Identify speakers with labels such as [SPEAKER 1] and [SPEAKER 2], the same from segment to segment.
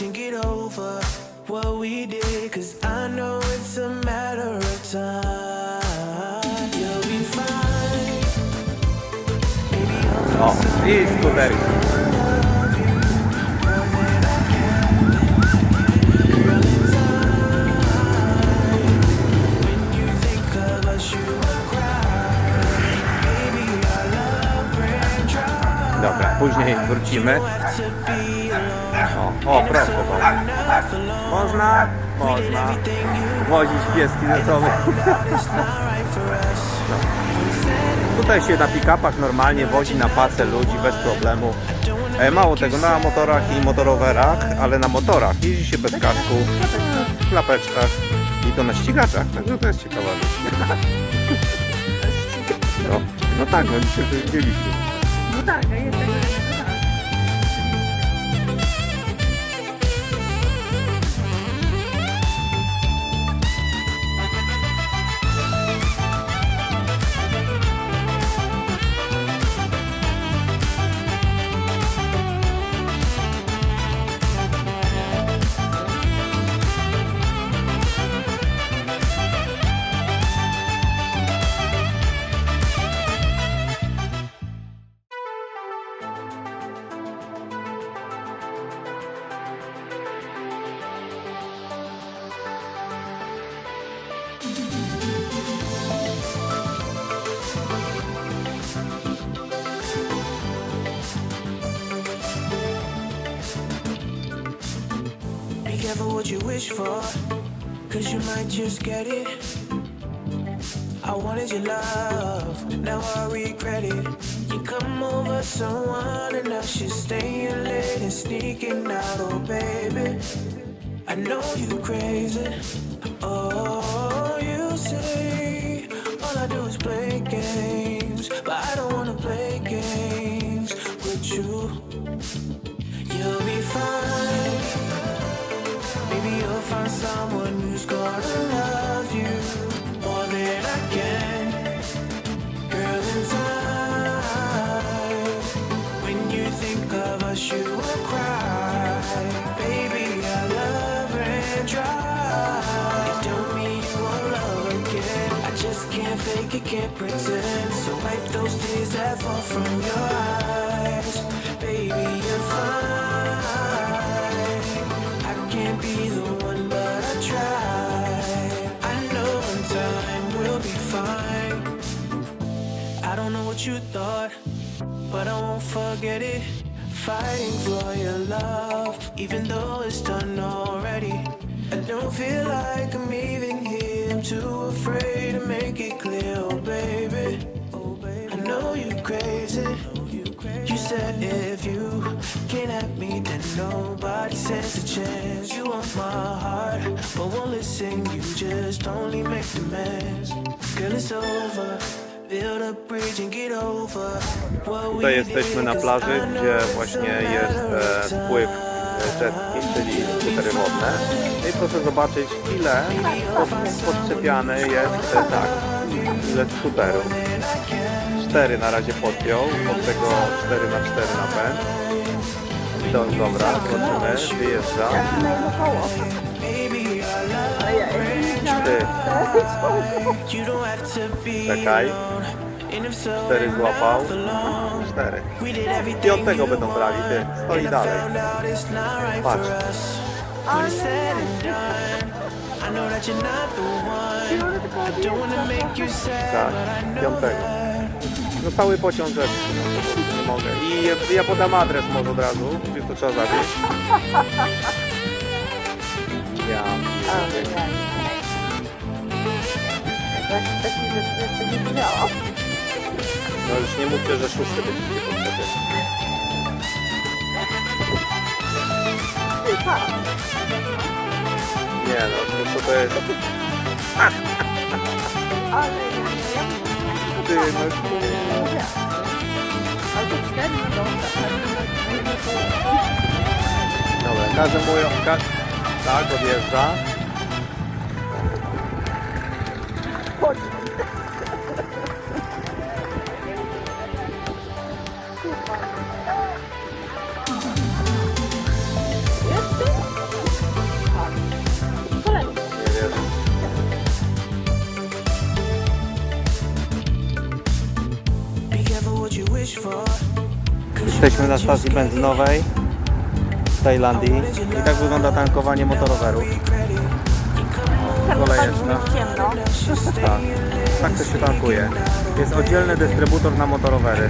[SPEAKER 1] can get over what we did, cause I know it's a matter of time. You'll be fine. Maybe I'll
[SPEAKER 2] później wrócimy. O, o proszę. Można? Można. Wozić pieski ze sobą. No. Tutaj się na pick-upach normalnie wozi na pacę ludzi bez problemu. E, mało tego, na motorach i motorowerach, ale na motorach jeździ się bez kasku, w klapeczkach i to na ścigaczach, także to jest ciekawe. No, no tak, no dzisiaj to widzieliśmy.
[SPEAKER 3] 可以
[SPEAKER 1] 可以 what you wish for, cause you might just get it. I wanted your love, now I regret it. You come over someone and now she's staying late and sneaking out, oh baby. I know you crazy. i don't know what you thought, but I won't forget it. Fighting for your love, even though it's done already. I don't feel like I'm even here, I'm too afraid to make it clear, oh baby. know you crazy. You said if you can't have me, then nobody stands a chance. You want my heart, but won't listen. You just only make demands. Girl, it's over. Build a bridge and get over. What we
[SPEAKER 2] Tutaj jesteśmy na plaży, gdzie właśnie jest e, wpływ e, jet ski, czyli skutery wodne. No I proszę zobaczyć ile pod, podczepiane jest e, tak, ile skuterów. Cztery na razie podpiął, od tego 4 na 4 napęd. Do, dobra, zobaczymy, wyjeżdża.
[SPEAKER 3] Na
[SPEAKER 2] Ty, czekaj,
[SPEAKER 1] And if so,
[SPEAKER 2] cztery złapał, cztery.
[SPEAKER 1] we did everything
[SPEAKER 2] Piątego będą brali, ty, stoi dalej. Patrz.
[SPEAKER 1] I I
[SPEAKER 2] Tak,
[SPEAKER 1] I
[SPEAKER 2] piątego. No cały pociąg rzeczy, no nie mogę. I ja- podam adres może od razu, gdzie to trzeba zawieźć. Ja.
[SPEAKER 3] Takich rzeczy nie widziałam.
[SPEAKER 2] No już nie mówcie, że szósty będziecie podczepy.
[SPEAKER 3] Ty.
[SPEAKER 2] Nie no, to to jest?
[SPEAKER 3] Ale ja nie bym
[SPEAKER 2] Ty, no kur-
[SPEAKER 3] nie Albo cztery,
[SPEAKER 2] mój... Ka tak, odjeżdża.
[SPEAKER 3] Chodź. Jeszcze?
[SPEAKER 2] Jesteśmy na stacji benzynowej w Tajlandii i tak wygląda tankowanie motorowerów.
[SPEAKER 3] Ciemno.
[SPEAKER 2] Tak, tak to się tankuje. Jest oddzielny dystrybutor na motorowery.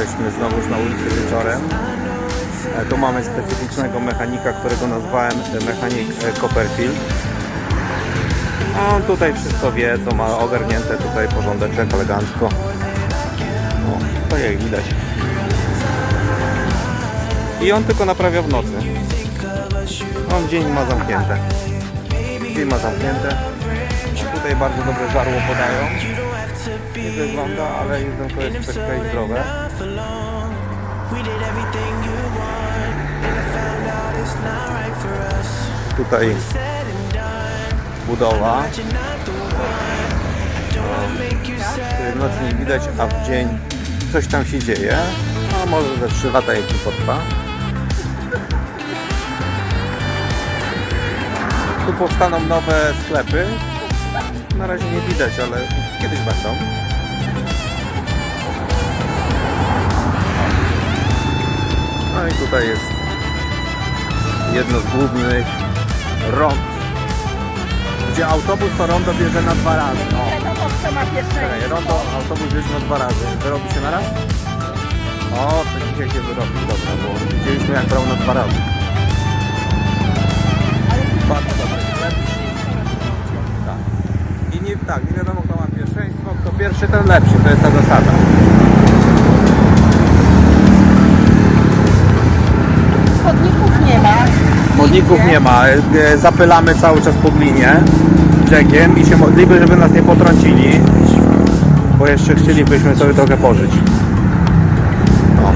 [SPEAKER 2] Jesteśmy znowuż na ulicy wieczorem. E, Tu mamy specyficznego mechanika, którego nazwałem e, mechanik e, Copperfield. On tutaj wszystko wie, co ma ogarnięte tutaj porządeczek elegancko. O, to jak widać. I on tylko naprawia w nocy. On dzień ma zamknięte. Dzień ma zamknięte. A tutaj bardzo dobre żarło podają. Nie wygląda, ale jedzonko jest pyszne i zdrowe. Tutaj budowa. W nocy nie widać, a w dzień coś tam się dzieje. A może ze 3 lata jaki potrwa. Tu powstaną nowe sklepy. Na razie nie widać, ale kiedyś będą. Tutaj jest jedno z głównych rond, gdzie autobus to rondo bierze na dwa razy. O. Rondo, autobus jeździ na dwa razy. Wyrobi się na raz? O, to dzisiaj się wyrobi, dobra, bo widzieliśmy jak brał na dwa razy. Bardzo dobry sklep. Tak. I nie, tak, nie wiadomo kto ma pierwszeństwo, kto pierwszy ten lepszy, to jest ta zasada.
[SPEAKER 3] Chodników nie ma.
[SPEAKER 2] E, Zapylamy cały czas po glinie brzegiem i się modlimy, żeby nas nie potrącili. Bo jeszcze chcielibyśmy sobie trochę pożyć. No.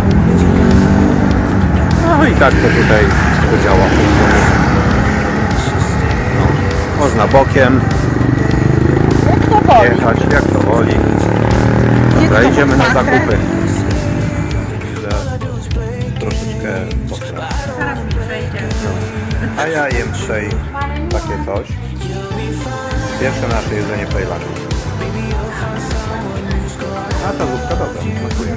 [SPEAKER 2] No i tak to tutaj to działa. No. Można bokiem
[SPEAKER 3] Jak to woli.
[SPEAKER 2] jechać, jak to woli. Dobra, idziemy na zakupy. Dzisiaj takie coś. Pierwsze nasze jedzenie w Tajlandii. A ta zupka dobra, smakuje.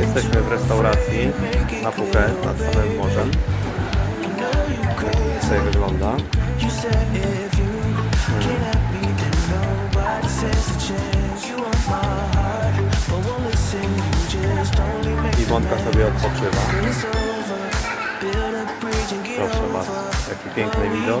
[SPEAKER 2] Jesteśmy w restauracji na Phuket, nad samym morzem. Jak tutaj wygląda. Iwonka sobie odpoczywa. Proszę bardzo, jaki piękny widok.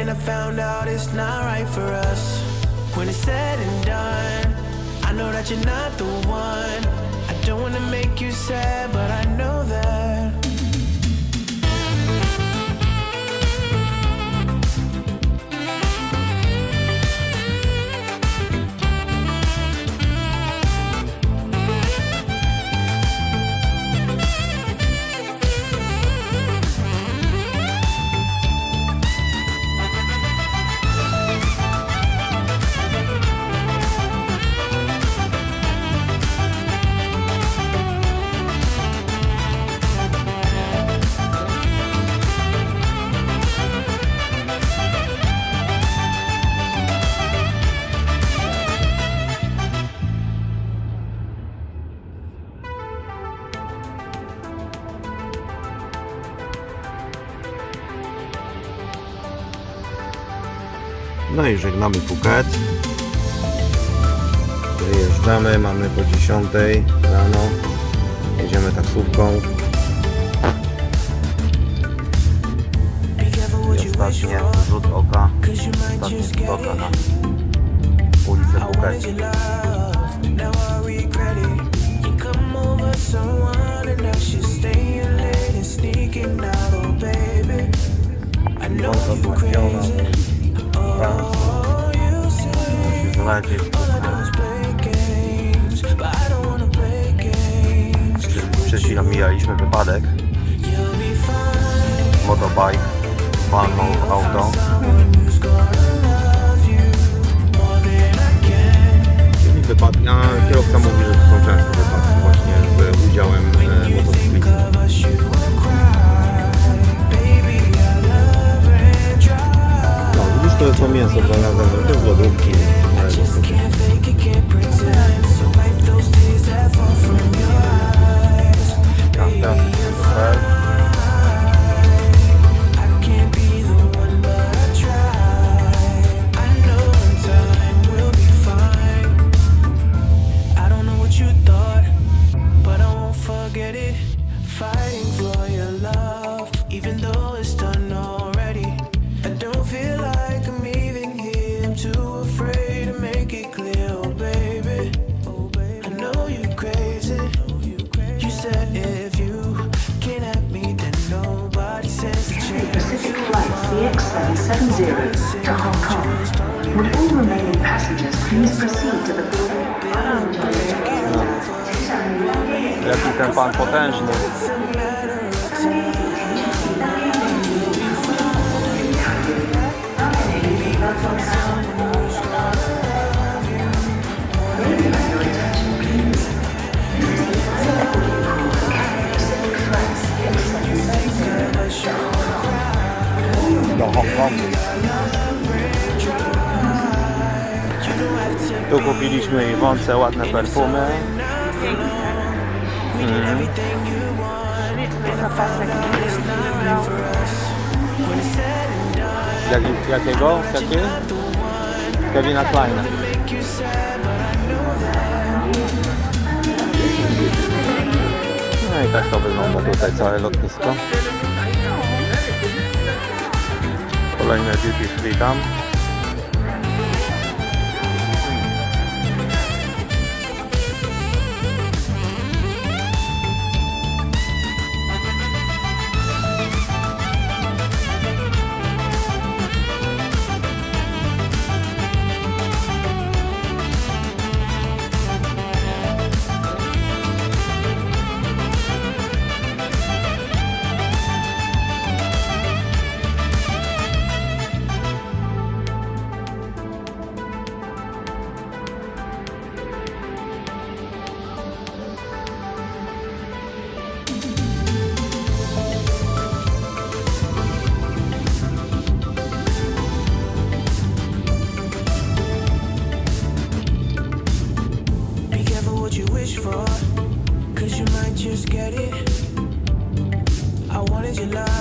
[SPEAKER 1] And I found out it's not right for us. When it's said and done, I know that you're not the one. I don't wanna make you sad, but I know that.
[SPEAKER 2] I żegnamy Phuket. Wyjeżdżamy, mamy po 10 rano. Jedziemy taksówką. I ostatnie rzut oka. Ostatni rzut oka na ulicę Phuket.
[SPEAKER 1] your love, now say
[SPEAKER 2] Musi zlecieć w
[SPEAKER 1] all I do
[SPEAKER 2] Phuket.
[SPEAKER 1] is play games, but I don't wanna play games.
[SPEAKER 2] Przed chwilą mijaliśmy wypadek. Motobike walnął auto.
[SPEAKER 1] Fighting for your love, even though it's done already. I don't feel like too afraid to make it clear, oh baby. Oh, I know you crazy. You said if you can't me, then nobody says a chance.
[SPEAKER 4] CX770 to Hong Kong. Would all remaining passengers please proceed to the boarding
[SPEAKER 2] Jaki ten pan potężny. Do Hongkongu. Tu kupiliśmy Iwonce ładne perfumy.
[SPEAKER 3] Wybrał.
[SPEAKER 2] Jak, jakiego? Jakie? Kevina Kleina. No i tak to wygląda tutaj całe lotnisko. Kolejne duty free tam.
[SPEAKER 1] just get it. I wanted your love.